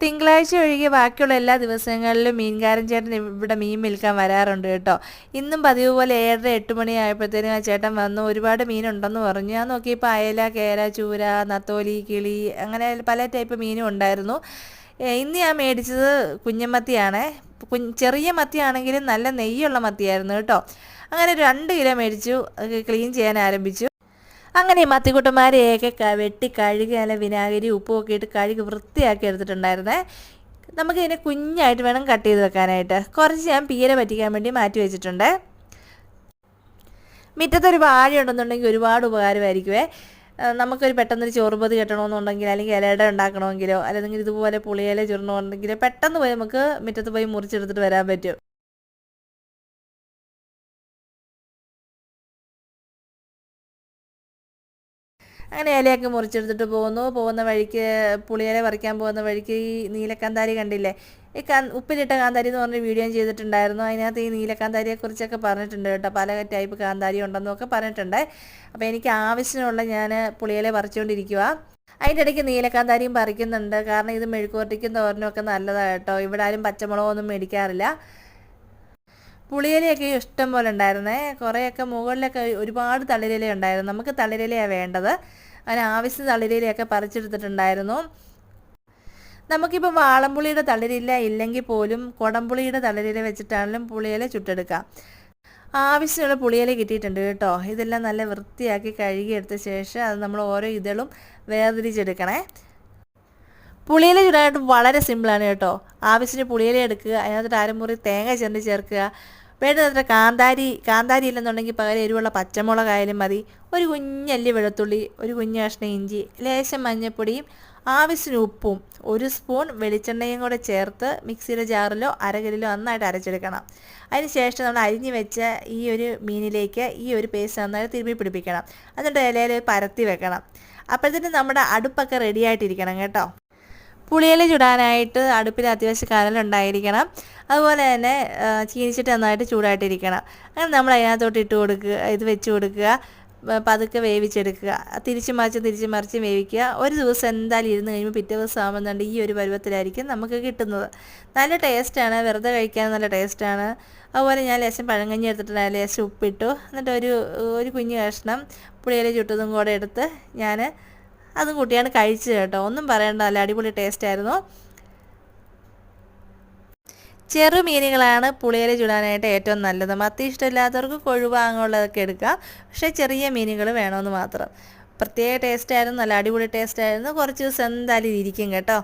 തിങ്കളാഴ്ച ഒഴികെ ബാക്കിയുള്ള എല്ലാ ദിവസങ്ങളിലും മീൻകാരൻ ചേട്ടൻ ഇവിടെ മീൻ വിൽക്കാൻ വരാറുണ്ട് കേട്ടോ. ഇന്നും പതിവ് പോലെ ഏഴര എട്ട് മണി ആയപ്പോഴത്തേനും ആ ചേട്ടൻ വന്നു. ഒരുപാട് മീനുണ്ടെന്ന് പറഞ്ഞു. ഞാൻ നോക്കിയപ്പോൾ അയല കേര ചൂര നത്തോലി കിളി അങ്ങനെ പല ടൈപ്പ് മീനും ഉണ്ടായിരുന്നു. ഇന്ന് ഞാൻ മേടിച്ചത് കുഞ്ഞമത്തിയാണേ കുഞ്ഞ് ചെറിയ മത്തിയാണെങ്കിലും നല്ല നെയ്യുള്ള മത്തിയായിരുന്നു കേട്ടോ. അങ്ങനെ രണ്ട് കിലോ മേടിച്ചു. ക്ലീൻ ചെയ്യാൻ ആരംഭിച്ചു. അങ്ങനെ മത്തിക്കുട്ടന്മാരെയൊക്കെ വെട്ടി കഴുകി നല്ല വിനാഗിരി ഉപ്പും ഒക്കെ ഇട്ട് കഴുകി വൃത്തിയാക്കി എടുത്തിട്ടുണ്ടായിരുന്നേ. നമുക്ക് ഇതിനെ കുഞ്ഞായിട്ട് വേണം കട്ട് ചെയ്ത് വെക്കാനായിട്ട്. കുറച്ച് ഞാൻ പീര പറ്റിക്കാൻ വേണ്ടി മാറ്റി വെച്ചിട്ടുണ്ട്. മുറ്റത്തൊരു വാഴ ഉണ്ടെന്നുണ്ടെങ്കിൽ ഒരുപാട് ഉപകാരമായിരിക്കുമേ നമുക്കൊരു പെട്ടെന്നൊരു ചോറുപതി കെട്ടണമെന്നുണ്ടെങ്കിൽ അല്ലെങ്കിൽ ഇലയുടെ ഉണ്ടാക്കണമെങ്കിലോ അല്ലെങ്കിൽ ഇതുപോലെ പുളിയില ചുരണമെന്നുണ്ടെങ്കിലോ പെട്ടെന്ന് പോയി നമുക്ക് മുറ്റത്ത് പോയി മുറിച്ചെടുത്തിട്ട് വരാൻ പറ്റും. അങ്ങനെ ഇലയൊക്കെ മുറിച്ചെടുത്തിട്ട് പോകുന്നു. പോകുന്ന വഴിക്ക് പുളിയില പറിക്കാൻ പോകുന്ന വഴിക്ക് ഈ നീലക്കാന്താരി കണ്ടില്ലേ? ഈ കാ ഉപ്പിലിട്ട കാന്താരി എന്ന് പറഞ്ഞ വീഡിയോ ചെയ്തിട്ടുണ്ടായിരുന്നു. അതിനകത്ത് ഈ നീലക്കാന്താരിയെ കുറിച്ചൊക്കെ പറഞ്ഞിട്ടുണ്ട് കേട്ടോ. പല ടൈപ്പ് കാന്താരി ഉണ്ടെന്നൊക്കെ പറഞ്ഞിട്ടുണ്ട്. അപ്പോൾ എനിക്ക് ആവശ്യമുള്ള ഞാൻ പുളിയില പറിച്ചുകൊണ്ടിരിക്കുക അതിന്റെ ഇടയ്ക്ക് നീലക്കാന്താരിയും പറിക്കുന്നുണ്ട്. കാരണം ഇത് മെഴുക്കുവരട്ടിക്കും തോരനും ഒക്കെ നല്ലതാണ് കേട്ടോ. ഇവിടെ ആരും പച്ചമുളകൊന്നും മേടിക്കാറില്ല. പുളിയിലയൊക്കെ ഇഷ്ടം പോലെ ഉണ്ടായിരുന്നേ. കുറേയൊക്കെ മുകളിലൊക്കെ ഒരുപാട് തളിരില ഉണ്ടായിരുന്നു. നമുക്ക് തളിരിലയാണ് വേണ്ടത്. അതിന് ആവശ്യം തളിരിലയൊക്കെ പറിച്ചെടുത്തിട്ടുണ്ടായിരുന്നു. നമുക്കിപ്പോൾ വാളംപുളിയുടെ തളിരില ഇല്ലെങ്കിൽ പോലും കുടംപുളിയുടെ തളിരില വെച്ചിട്ടാണെങ്കിലും പുളിയില ചുട്ടെടുക്കാം. ആവശ്യമുള്ള പുളിയില കിട്ടിയിട്ടുണ്ട് കേട്ടോ. ഇതെല്ലാം നല്ല വൃത്തിയാക്കി കഴുകിയെടുത്ത ശേഷം അത് നമ്മൾ ഓരോ ഇതളും വേർതിരിച്ചെടുക്കണേ. പുളിയില ചുടാനായിട്ട് വളരെ സിമ്പിളാണ് കേട്ടോ. ആവശ്യത്തിന് പുളിയില എടുക്കുക. അതിനകത്തൊരു അരമുറി തേങ്ങ ചെന്ന് ചേർക്കുക. വേണ്ടത്ര കാന്താരി കാന്താരി ഇല്ലെന്നുണ്ടെങ്കിൽ പകരം എരിവുള്ള പച്ചമുളകായാലും മതി. ഒരു കുഞ്ഞല്ലി വെളുത്തുള്ളി ഒരു കുഞ്ഞു കഷ്ണം ഇഞ്ചി ലേശം മഞ്ഞൾപ്പൊടിയും ആവശ്യത്തിന് ഉപ്പും ഒരു സ്പൂൺ വെളിച്ചെണ്ണയും കൂടെ ചേർത്ത് മിക്സിയുടെ ജാറിലോ അരകലിലോ നന്നായിട്ട് അരച്ചെടുക്കണം. അതിന് ശേഷം നമ്മൾ അരിഞ്ഞു വെച്ച ഈ ഒരു മീനിലേക്ക് ഈ ഒരു പേസ്റ്റ് നന്നായി തിരുമ്പി പിടിപ്പിക്കണം. എന്നിട്ട് ഇലയിൽ പരത്തി വെക്കണം. അപ്പോഴത്തേനും നമ്മുടെ അടുപ്പൊക്കെ റെഡിയായിട്ടിരിക്കണം കേട്ടോ. പുളിയില ചുടാനായിട്ട് അടുപ്പിൽ അത്യാവശ്യം കനലുണ്ടായിരിക്കണം അതുപോലെ തന്നെ ചീനിച്ചിട്ട് നന്നായിട്ട് ചൂടായിട്ടിരിക്കണം. അങ്ങനെ നമ്മൾ അതിനകത്തോട്ട് ഇട്ട് കൊടുക്കുക ഇത് വെച്ച് കൊടുക്കുക പതുക്കെ വേവിച്ചെടുക്കുക. തിരിച്ച് മറിച്ച് തിരിച്ച് മറിച്ച് വേവിക്കുക. ഒരു ദിവസം എന്തായാലും ഇരുന്ന് കഴിയുമ്പോൾ പിറ്റേ ദിവസം ആകുമ്പോഴുണ്ട് ഈ ഒരു പരുവത്തിലായിരിക്കും നമുക്ക് കിട്ടുന്നത്. നല്ല ടേസ്റ്റാണ് വെറുതെ കഴിക്കാൻ നല്ല ടേസ്റ്റാണ് അതുപോലെ ഞാൻ ലേശം പഴങ്കഞ്ഞി എടുത്തിട്ടുണ്ടായ ലേശം ഉപ്പിട്ടു. എന്നിട്ട് ഒരു ഒരു കുഞ്ഞു കഷ്ണം പുളിയില ചുട്ടതും കൂടെ എടുത്ത് ഞാൻ അതും കൂട്ടിയാണ് കഴിച്ചത് കേട്ടോ. ഒന്നും പറയണ്ട. നല്ല അടിപൊളി ടേസ്റ്റ് ആയിരുന്നു. ചെറുമീനുകളാണ് പുളിയില ചുടാനായിട്ട് ഏറ്റവും നല്ലത്. മത്തി ഇഷ്ടമില്ലാത്തവർക്ക് കൊഴുവ അങ്ങനെയുള്ളതൊക്കെ എടുക്കാം പക്ഷേ ചെറിയ മീനുകൾ വേണമെന്ന് മാത്രം. പ്രത്യേക ടേസ്റ്റ് ആയിരുന്നു. നല്ല അടിപൊളി ടേസ്റ്റ് ആയിരുന്നു. കുറച്ച് ദിവസം എന്തായാലും ഇരിക്കും കേട്ടോ.